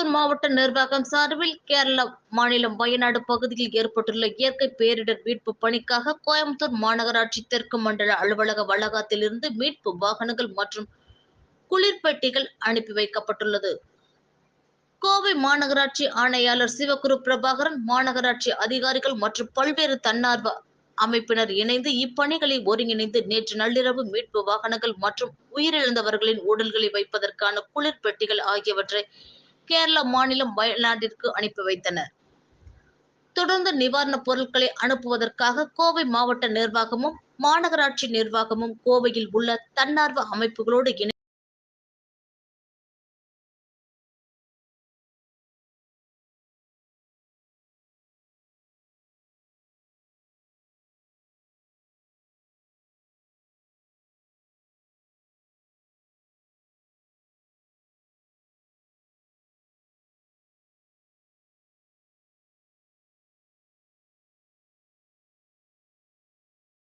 திருப்பத்தூர் மாவட்ட நிர்வாகம் சார்பில் கேரள மாநிலம் வயநாடு பகுதியில் ஏற்பட்டுள்ள இயற்கை பேரிடர் மீட்பு பணிக்காக கோயம்புத்தூர் மாநகராட்சி தெற்கு மண்டல அலுவலக வளாகத்தில் இருந்து மீட்பு வாகனங்கள் மற்றும் குளிர்பெட்டிகள் அனுப்பி வைக்கப்பட்டுள்ளது. கோவை மாநகராட்சி ஆணையாளர் சிவகுரு பிரபாகரன் மாநகராட்சி அதிகாரிகள் மற்றும் பல்வேறு தன்னார்வ அமைப்பினர் இணைந்து இப்பணிகளை ஒருங்கிணைந்து நேற்று நள்ளிரவு மீட்பு வாகனங்கள் மற்றும் உயிரிழந்தவர்களின் உடல்களை வைப்பதற்கான குளிர் பெட்டிகள் ஆகியவற்றை கேரள மாநிலம் வயநாட்டிற்கு அனுப்பி வைத்தனர். தொடர்ந்து நிவாரணப் பொருட்களை அனுப்புவதற்காக கோவை மாவட்ட நிர்வாகமும் மாநகராட்சி நிர்வாகமும் கோவையில் உள்ள தன்னார்வ அமைப்புகளோடு இணை